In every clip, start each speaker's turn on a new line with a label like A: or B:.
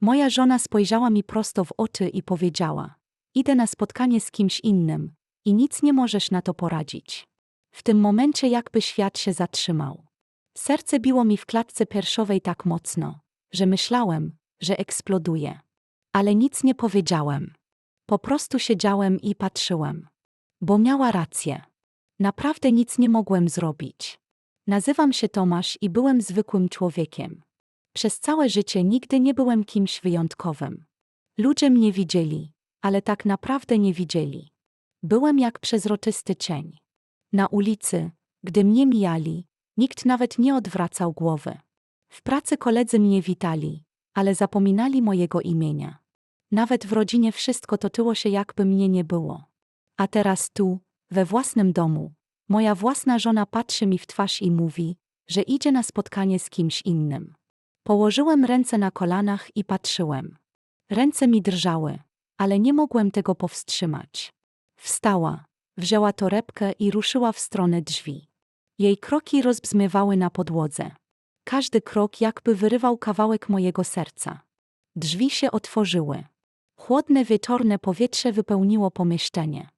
A: Moja żona spojrzała mi prosto w oczy i powiedziała: Idę na spotkanie z kimś innym i nic nie możesz na to poradzić. W tym momencie jakby świat się zatrzymał. Serce biło mi w klatce piersiowej tak mocno, że myślałem, że eksploduje. Ale nic nie powiedziałem. Po prostu siedziałem i patrzyłem. Bo miała rację. Naprawdę nic nie mogłem zrobić. Nazywam się Tomasz i byłem zwykłym człowiekiem. Przez całe życie nigdy nie byłem kimś wyjątkowym. Ludzie mnie widzieli, ale tak naprawdę nie widzieli. Byłem jak przezroczysty cień. Na ulicy, gdy mnie mijali, nikt nawet nie odwracał głowy. W pracy koledzy mnie witali, ale zapominali mojego imienia. Nawet w rodzinie wszystko toczyło się jakby mnie nie było. A teraz tu, we własnym domu, moja własna żona patrzy mi w twarz i mówi, że idzie na spotkanie z kimś innym. Położyłem ręce na kolanach i patrzyłem. Ręce mi drżały, ale nie mogłem tego powstrzymać. Wstała, wzięła torebkę i ruszyła w stronę drzwi. Jej kroki rozbzmywały na podłodze. Każdy krok jakby wyrywał kawałek mojego serca. Drzwi się otworzyły. Chłodne wieczorne powietrze wypełniło pomieszczenie.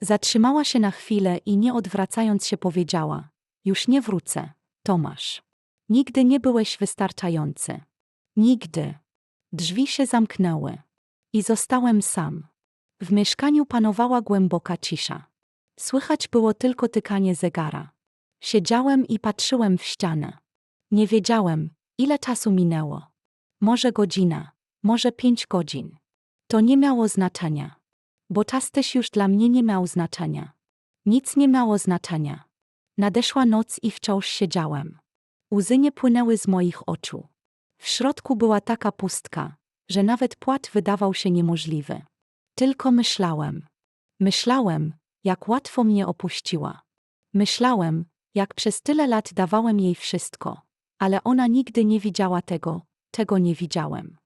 A: Zatrzymała się na chwilę i nie odwracając się powiedziała: Już nie wrócę, Tomasz. Nigdy nie byłeś wystarczający. Nigdy. Drzwi się zamknęły. I zostałem sam. W mieszkaniu panowała głęboka cisza. Słychać było tylko tykanie zegara. Siedziałem i patrzyłem w ścianę. Nie wiedziałem, ile czasu minęło. Może godzina, może pięć godzin. To nie miało znaczenia. Bo czas też już dla mnie nie miał znaczenia. Nic nie miało znaczenia. Nadeszła noc i wciąż siedziałem. Łzy nie płynęły z moich oczu. W środku była taka pustka, że nawet płat wydawał się niemożliwy. Tylko myślałem. Myślałem, jak łatwo mnie opuściła. Myślałem, jak przez tyle lat dawałem jej wszystko, ale ona nigdy nie widziała tego, tego nie widziałem.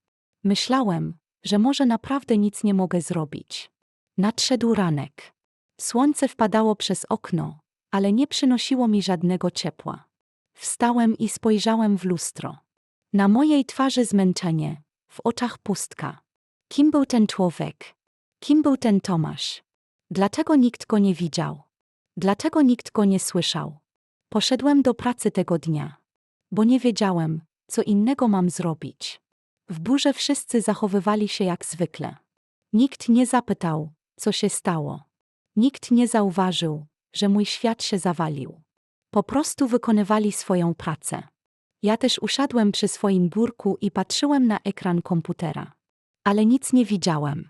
A: Myślałem, że może naprawdę nic nie mogę zrobić. Nadszedł ranek. Słońce wpadało przez okno, ale nie przynosiło mi żadnego ciepła. Wstałem i spojrzałem w lustro. Na mojej twarzy zmęczenie, w oczach pustka. Kim był ten człowiek? Kim był ten Tomasz? Dlaczego nikt go nie widział? Dlaczego nikt go nie słyszał? Poszedłem do pracy tego dnia, bo nie wiedziałem, co innego mam zrobić. W burze wszyscy zachowywali się jak zwykle. Nikt nie zapytał, co się stało. Nikt nie zauważył, że mój świat się zawalił. Po prostu wykonywali swoją pracę. Ja też usiadłem przy swoim biurku i patrzyłem na ekran komputera. Ale nic nie widziałem.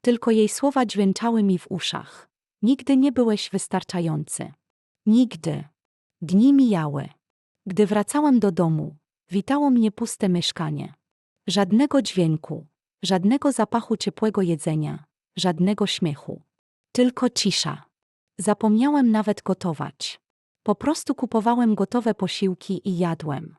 A: Tylko jej słowa dźwięczały mi w uszach. Nigdy nie byłeś wystarczający. Nigdy. Dni mijały. Gdy wracałem do domu, witało mnie puste mieszkanie. Żadnego dźwięku, żadnego zapachu ciepłego jedzenia, żadnego śmiechu. Tylko cisza. Zapomniałem nawet gotować. Po prostu kupowałem gotowe posiłki i jadłem.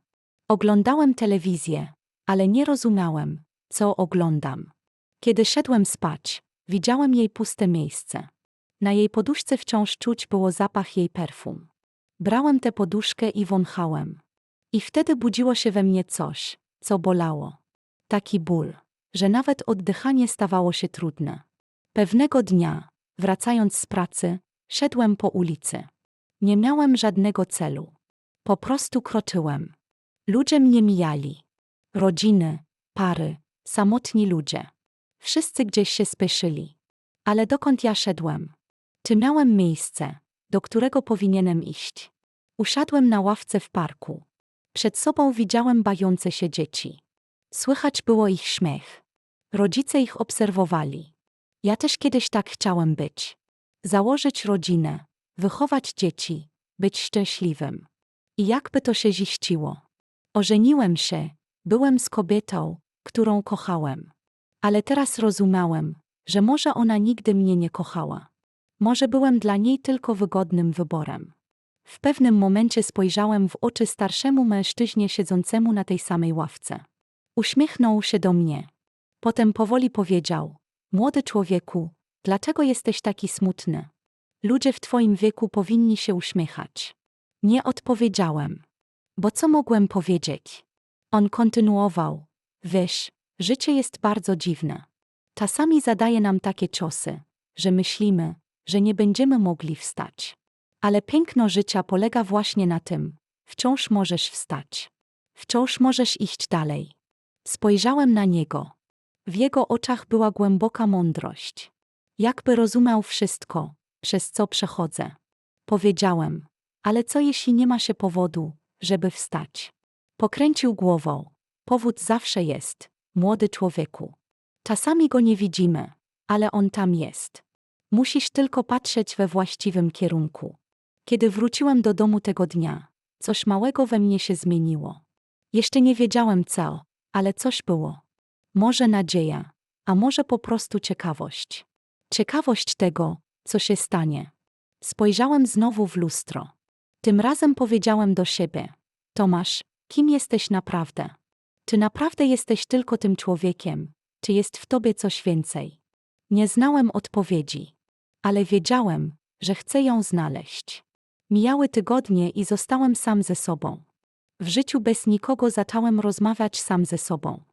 A: Oglądałem telewizję, ale nie rozumiałem, co oglądam. Kiedy szedłem spać, widziałem jej puste miejsce. Na jej poduszce wciąż czuć było zapach jej perfum. Brałem tę poduszkę i wąchałem. I wtedy budziło się we mnie coś, co bolało. Taki ból, że nawet oddychanie stawało się trudne. Pewnego dnia, wracając z pracy, szedłem po ulicy. Nie miałem żadnego celu. Po prostu kroczyłem. Ludzie mnie mijali. Rodziny, pary, samotni ludzie. Wszyscy gdzieś się spieszyli. Ale dokąd ja szedłem? Czy miałem miejsce, do którego powinienem iść? Usiadłem na ławce w parku. Przed sobą widziałem bawiące się dzieci. Słychać było ich śmiech. Rodzice ich obserwowali. Ja też kiedyś tak chciałem być. Założyć rodzinę, wychować dzieci, być szczęśliwym. I jakby to się ziściło. Ożeniłem się, byłem z kobietą, którą kochałem. Ale teraz rozumiałem, że może ona nigdy mnie nie kochała. Może byłem dla niej tylko wygodnym wyborem. W pewnym momencie spojrzałem w oczy starszemu mężczyźnie siedzącemu na tej samej ławce. Uśmiechnął się do mnie. Potem powoli powiedział: Młody człowieku, dlaczego jesteś taki smutny? Ludzie w twoim wieku powinni się uśmiechać. Nie odpowiedziałem. Bo co mogłem powiedzieć? On kontynuował: Wiesz, Życie jest bardzo dziwne. Czasami zadaje nam takie ciosy, że myślimy, że nie będziemy mogli wstać. Ale piękno życia polega właśnie na tym, wciąż możesz wstać. Wciąż możesz iść dalej. Spojrzałem na niego. W jego oczach była głęboka mądrość. Jakby rozumiał wszystko, przez co przechodzę. Powiedziałem, ale co jeśli nie ma się powodu, żeby wstać? Pokręcił głową. Powód zawsze jest, młody człowieku. Czasami go nie widzimy, ale on tam jest. Musisz tylko patrzeć we właściwym kierunku. Kiedy wróciłem do domu tego dnia, coś małego we mnie się zmieniło. Jeszcze nie wiedziałem co, ale coś było. Może nadzieja, a może po prostu ciekawość. Ciekawość tego, co się stanie. Spojrzałem znowu w lustro. Tym razem powiedziałem do siebie: Tomasz, kim jesteś naprawdę? Czy naprawdę jesteś tylko tym człowiekiem, czy jest w tobie coś więcej? Nie znałem odpowiedzi, ale wiedziałem, że chcę ją znaleźć. Mijały tygodnie i zostałem sam ze sobą. W życiu bez nikogo zacząłem rozmawiać sam ze sobą.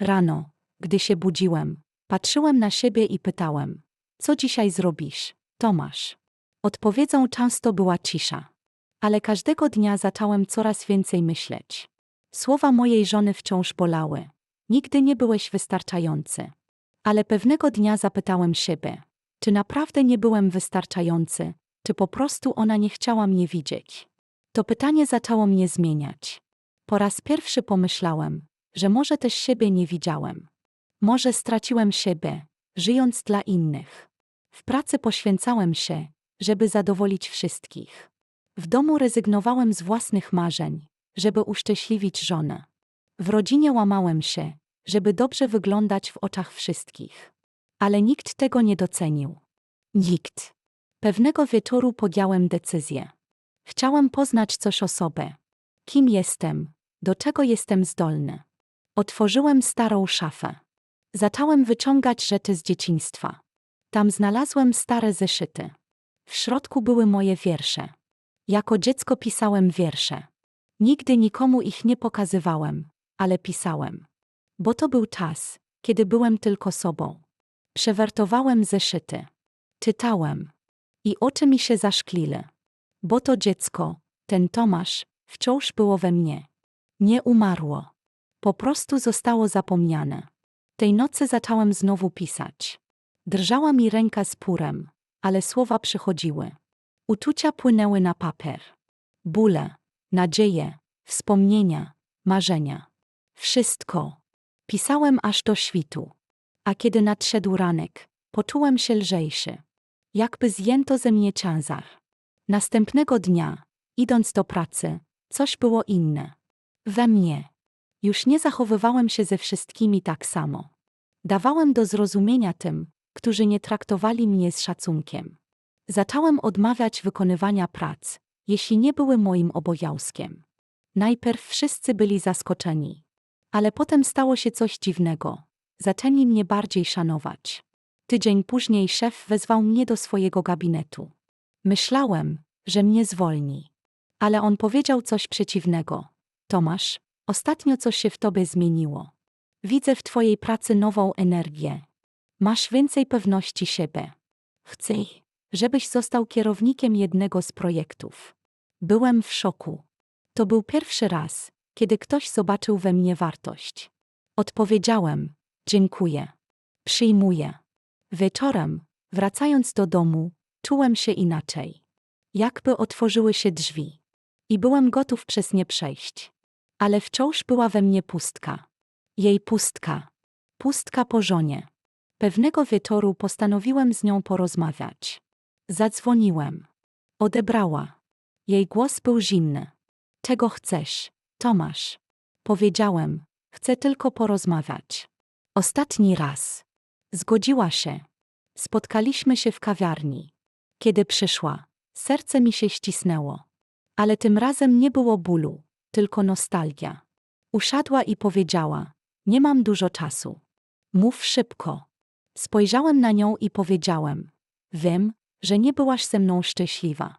A: Rano, gdy się budziłem, patrzyłem na siebie i pytałem: Co dzisiaj zrobisz, Tomasz? Odpowiedzią często była cisza. Ale każdego dnia zacząłem coraz więcej myśleć. Słowa mojej żony wciąż bolały. Nigdy nie byłeś wystarczający. Ale pewnego dnia zapytałem siebie, czy naprawdę nie byłem wystarczający, czy po prostu ona nie chciała mnie widzieć. To pytanie zaczęło mnie zmieniać. Po raz pierwszy pomyślałem, że może też siebie nie widziałem. Może straciłem siebie, żyjąc dla innych. W pracy poświęcałem się, żeby zadowolić wszystkich. W domu rezygnowałem z własnych marzeń, żeby uszczęśliwić żonę. W rodzinie łamałem się, żeby dobrze wyglądać w oczach wszystkich. Ale nikt tego nie docenił. Nikt. Pewnego wieczoru podjąłem decyzję. Chciałem poznać coś o sobie. Kim jestem, do czego jestem zdolny. Otworzyłem starą szafę. Zacząłem wyciągać rzeczy z dzieciństwa. Tam znalazłem stare zeszyty. W środku były moje wiersze. Jako dziecko pisałem wiersze. Nigdy nikomu ich nie pokazywałem, ale pisałem. Bo to był czas, kiedy byłem tylko sobą. Przewertowałem zeszyty. Czytałem. I oczy mi się zaszklile. Bo to dziecko, ten Tomasz, wciąż było we mnie. Nie umarło. Po prostu zostało zapomniane. Tej nocy zacząłem znowu pisać. Drżała mi ręka z purem, ale słowa przychodziły. Uczucia płynęły na papier. Bóle, nadzieje, wspomnienia, marzenia. Wszystko. Pisałem aż do świtu. A kiedy nadszedł ranek, poczułem się lżejszy. Jakby zjęto ze mnie ciężar. Następnego dnia, idąc do pracy, coś było inne. We mnie. Już nie zachowywałem się ze wszystkimi tak samo. Dawałem do zrozumienia tym, którzy nie traktowali mnie z szacunkiem. Zacząłem odmawiać wykonywania prac, jeśli nie były moim obowiązkiem. Najpierw wszyscy byli zaskoczeni. Ale potem stało się coś dziwnego. Zaczęli mnie bardziej szanować. Tydzień później szef wezwał mnie do swojego gabinetu. Myślałem, że mnie zwolni. Ale on powiedział coś przeciwnego. Tomasz, ostatnio coś się w tobie zmieniło. Widzę w twojej pracy nową energię. Masz więcej pewności siebie. Chcę, żebyś został kierownikiem jednego z projektów. Byłem w szoku. To był pierwszy raz, kiedy ktoś zobaczył we mnie wartość. Odpowiedziałem: Dziękuję. Przyjmuję. Wieczorem, wracając do domu, czułem się inaczej. Jakby otworzyły się drzwi. I byłem gotów przez nie przejść. Ale wciąż była we mnie pustka. Jej pustka. Pustka po żonie. Pewnego wieczoru postanowiłem z nią porozmawiać. Zadzwoniłem. Odebrała. Jej głos był zimny. Czego chcesz, Tomasz? Powiedziałem, chcę tylko porozmawiać. Ostatni raz. Zgodziła się. Spotkaliśmy się w kawiarni. Kiedy przyszła, serce mi się ścisnęło. Ale tym razem nie było bólu, tylko nostalgia. Usiadła i powiedziała: Nie mam dużo czasu. Mów szybko. Spojrzałem na nią i powiedziałem: Wiem, że nie byłaś ze mną szczęśliwa.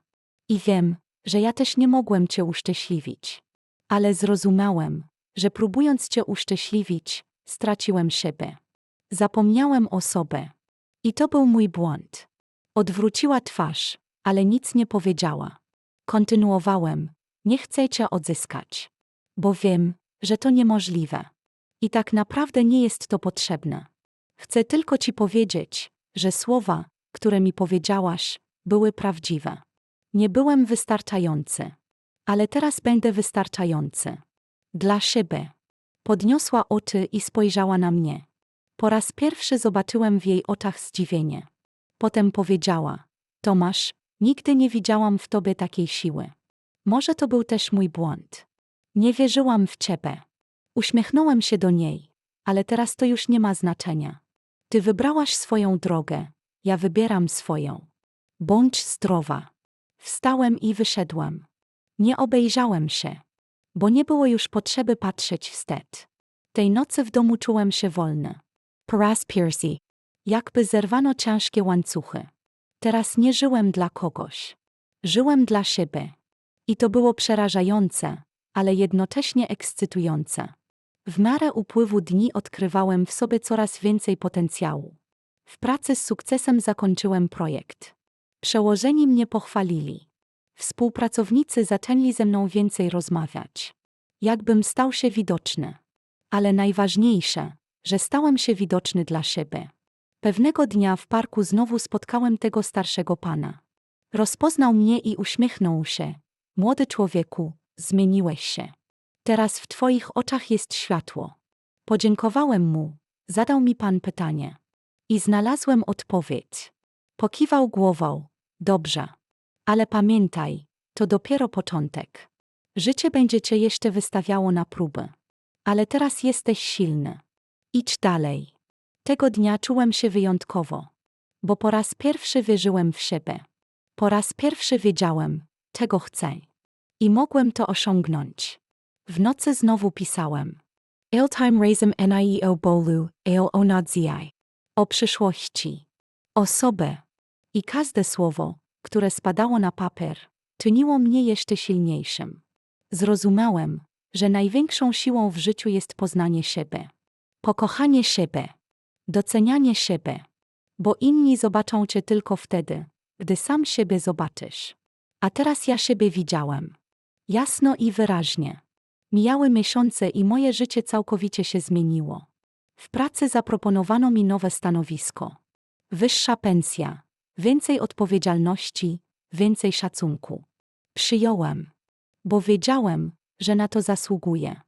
A: I wiem, że ja też nie mogłem cię uszczęśliwić. Ale zrozumiałem, że próbując cię uszczęśliwić, straciłem siebie. Zapomniałem o sobie. I to był mój błąd. Odwróciła twarz, ale nic nie powiedziała. Kontynuowałem. Nie chcę cię odzyskać. Bo wiem, że to niemożliwe. I tak naprawdę nie jest to potrzebne. Chcę tylko ci powiedzieć, że słowa, które mi powiedziałaś, były prawdziwe. Nie byłem wystarczający. Ale teraz będę wystarczający. Dla siebie. Podniosła oczy i spojrzała na mnie. Po raz pierwszy zobaczyłem w jej oczach zdziwienie. Potem powiedziała: Tomasz, nigdy nie widziałam w tobie takiej siły. Może to był też mój błąd. Nie wierzyłam w ciebie. Uśmiechnąłem się do niej, ale teraz to już nie ma znaczenia. Ty wybrałaś swoją drogę, ja wybieram swoją. Bądź zdrowa. Wstałem i wyszedłem. Nie obejrzałem się, bo nie było już potrzeby patrzeć wstecz. Tej nocy w domu czułem się wolny. Po raz jakby zerwano ciężkie łańcuchy. Teraz nie żyłem dla kogoś. Żyłem dla siebie. I to było przerażające, ale jednocześnie ekscytujące. W miarę upływu dni odkrywałem w sobie coraz więcej potencjału. W pracy z sukcesem zakończyłem projekt. Przełożeni mnie pochwalili. Współpracownicy zaczęli ze mną więcej rozmawiać. Jakbym stał się widoczny. Ale najważniejsze, że stałem się widoczny dla siebie. Pewnego dnia w parku znowu spotkałem tego starszego pana. Rozpoznał mnie i uśmiechnął się. Młody człowieku, zmieniłeś się. Teraz w twoich oczach jest światło. Podziękowałem mu, zadał mi pan pytanie. I znalazłem odpowiedź. Pokiwał głową. Dobrze. Ale pamiętaj, to dopiero początek. Życie będzie cię jeszcze wystawiało na próbę. Ale teraz jesteś silny. Idź dalej. Tego dnia czułem się wyjątkowo. Bo po raz pierwszy wierzyłem w siebie. Po raz pierwszy wiedziałem, czego chcę. I mogłem to osiągnąć. W nocy znowu pisałem. Ailtime razem nieo bolu, ail onadziai. O przyszłości. O sobie. I każde słowo, które spadało na papier, czyniło mnie jeszcze silniejszym. Zrozumiałem, że największą siłą w życiu jest poznanie siebie. Pokochanie siebie. Docenianie siebie. Bo inni zobaczą cię tylko wtedy, gdy sam siebie zobaczysz. A teraz ja siebie widziałem. Jasno i wyraźnie. Mijały miesiące i moje życie całkowicie się zmieniło. W pracy zaproponowano mi nowe stanowisko. Wyższa pensja, więcej odpowiedzialności, więcej szacunku. Przyjąłem, bo wiedziałem, że na to zasługuję.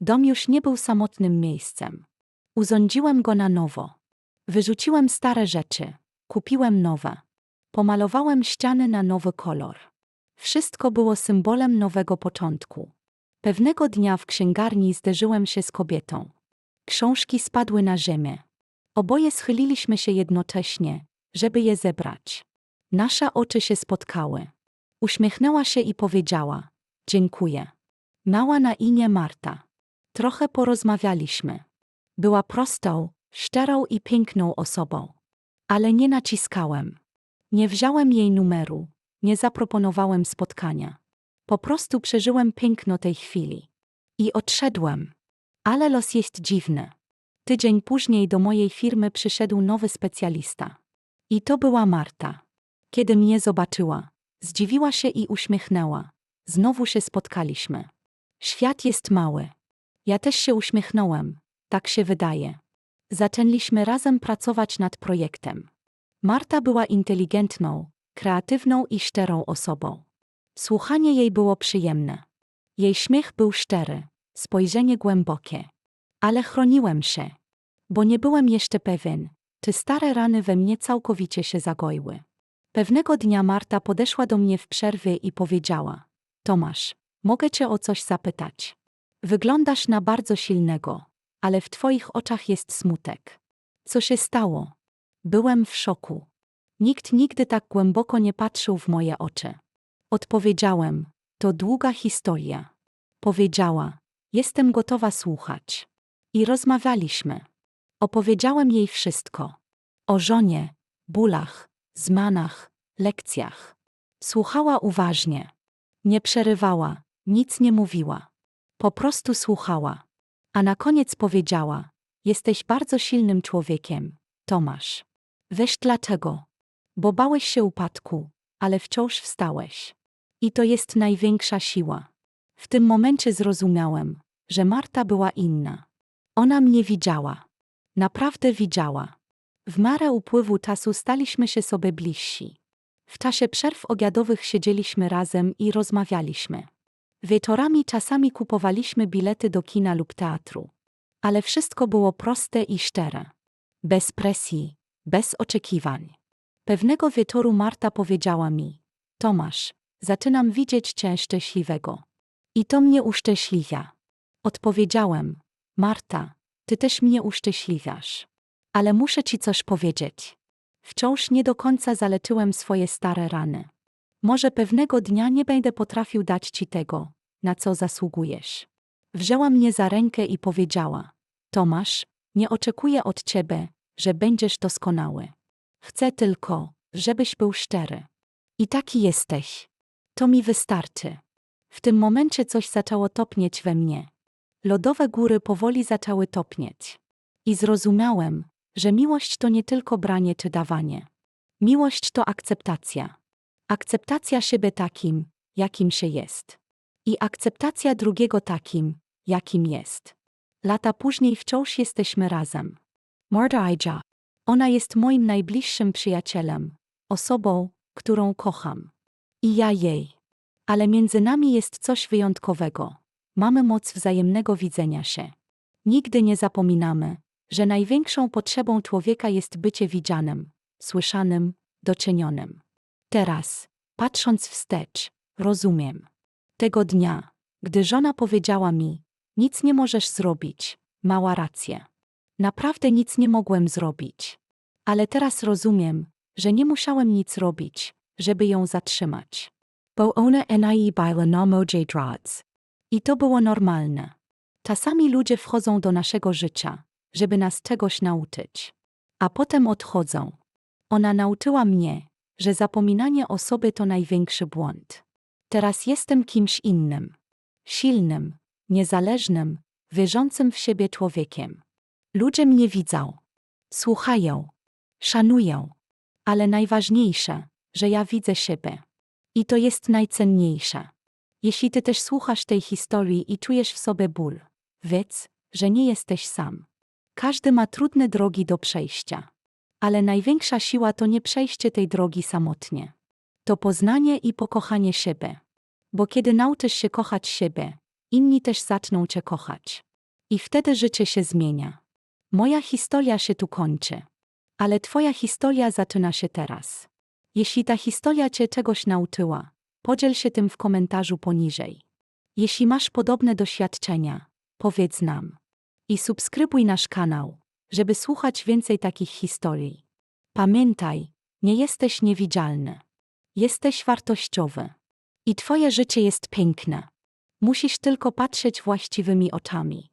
A: Dom już nie był samotnym miejscem. Uządziłem go na nowo. Wyrzuciłem stare rzeczy, kupiłem nowe. Pomalowałem ściany na nowy kolor. Wszystko było symbolem nowego początku. Pewnego dnia w księgarni zderzyłem się z kobietą. Książki spadły na ziemię. Oboje schyliliśmy się jednocześnie, żeby je zebrać. Nasze oczy się spotkały. Uśmiechnęła się i powiedziała: Dziękuję. Mała na imię Marta. Trochę porozmawialiśmy. Była prostą, szczerą i piękną osobą. Ale nie naciskałem. Nie wziąłem jej numeru, nie zaproponowałem spotkania. Po prostu przeżyłem piękno tej chwili. I odszedłem. Ale los jest dziwny. Tydzień później do mojej firmy przyszedł nowy specjalista. I to była Marta. Kiedy mnie zobaczyła, zdziwiła się i uśmiechnęła. Znowu się spotkaliśmy. Świat jest mały. Ja też się uśmiechnąłem. Tak się wydaje. Zaczęliśmy razem pracować nad projektem. Marta była inteligentną, kreatywną i szczerą osobą. Słuchanie jej było przyjemne. Jej śmiech był szczery, spojrzenie głębokie. Ale chroniłem się, bo nie byłem jeszcze pewien, czy stare rany we mnie całkowicie się zagoiły. Pewnego dnia Marta podeszła do mnie w przerwie i powiedziała: Tomasz, mogę cię o coś zapytać. Wyglądasz na bardzo silnego, ale w twoich oczach jest smutek. Co się stało? Byłem w szoku. Nikt nigdy tak głęboko nie patrzył w moje oczy. Odpowiedziałem: To długa historia. Powiedziała: Jestem gotowa słuchać. I rozmawialiśmy. Opowiedziałem jej wszystko. O żonie, bólach, zmanach, lekcjach. Słuchała uważnie. Nie przerywała, nic nie mówiła. Po prostu słuchała. A na koniec powiedziała: Jesteś bardzo silnym człowiekiem, Tomasz. Wiesz dlaczego? Bo bałeś się upadku, ale wciąż wstałeś. I to jest największa siła. W tym momencie zrozumiałem, że Marta była inna. Ona mnie widziała. Naprawdę widziała. W miarę upływu czasu staliśmy się sobie bliżsi. W czasie przerw obiadowych siedzieliśmy razem i rozmawialiśmy. Wieczorami czasami kupowaliśmy bilety do kina lub teatru. Ale wszystko było proste i szczere. Bez presji, bez oczekiwań. Pewnego wieczoru Marta powiedziała mi: Tomasz, zaczynam widzieć cię szczęśliwego. I to mnie uszczęśliwia. Odpowiedziałem: Marta, ty też mnie uszczęśliwiasz. Ale muszę ci coś powiedzieć. Wciąż nie do końca zaleczyłem swoje stare rany. Może pewnego dnia nie będę potrafił dać ci tego, na co zasługujesz. Wzięła mnie za rękę i powiedziała: Tomasz, nie oczekuję od ciebie, że będziesz doskonały. Chcę tylko, żebyś był szczery. I taki jesteś. To mi wystarczy. W tym momencie coś zaczęło topnieć we mnie. Lodowe góry powoli zaczęły topnieć. I zrozumiałem, że miłość to nie tylko branie czy dawanie. Miłość to akceptacja. Akceptacja siebie takim, jakim się jest. I akceptacja drugiego takim, jakim jest. Lata później wciąż jesteśmy razem. Marta. Ona jest moim najbliższym przyjacielem, osobą, którą kocham. I ja jej. Ale między nami jest coś wyjątkowego. Mamy moc wzajemnego widzenia się. Nigdy nie zapominamy, że największą potrzebą człowieka jest bycie widzianym, słyszanym, docenionym. Teraz, patrząc wstecz, rozumiem. Tego dnia, gdy żona powiedziała mi, nic nie możesz zrobić, mała rację. Naprawdę nic nie mogłem zrobić. Ale teraz rozumiem, że nie musiałem nic robić, żeby ją zatrzymać. Bo ona enai baila nomo drads. I to było normalne. Czasami ludzie wchodzą do naszego życia, żeby nas czegoś nauczyć. A potem odchodzą. Ona nauczyła mnie, że zapominanie osoby to największy błąd. Teraz jestem kimś innym. Silnym, niezależnym, wierzącym w siebie człowiekiem. Ludzie mnie widzą, słuchają, szanują, ale najważniejsze, że ja widzę siebie. I to jest najcenniejsze. Jeśli ty też słuchasz tej historii i czujesz w sobie ból, wiedz, że nie jesteś sam. Każdy ma trudne drogi do przejścia. Ale największa siła to nie przejście tej drogi samotnie. To poznanie i pokochanie siebie. Bo kiedy nauczysz się kochać siebie, inni też zaczną cię kochać. I wtedy życie się zmienia. Moja historia się tu kończy. Ale twoja historia zaczyna się teraz. Jeśli ta historia cię czegoś nauczyła, podziel się tym w komentarzu poniżej. Jeśli masz podobne doświadczenia, powiedz nam. I subskrybuj nasz kanał, żeby słuchać więcej takich historii. Pamiętaj, nie jesteś niewidzialny. Jesteś wartościowy. I twoje życie jest piękne. Musisz tylko patrzeć właściwymi oczami.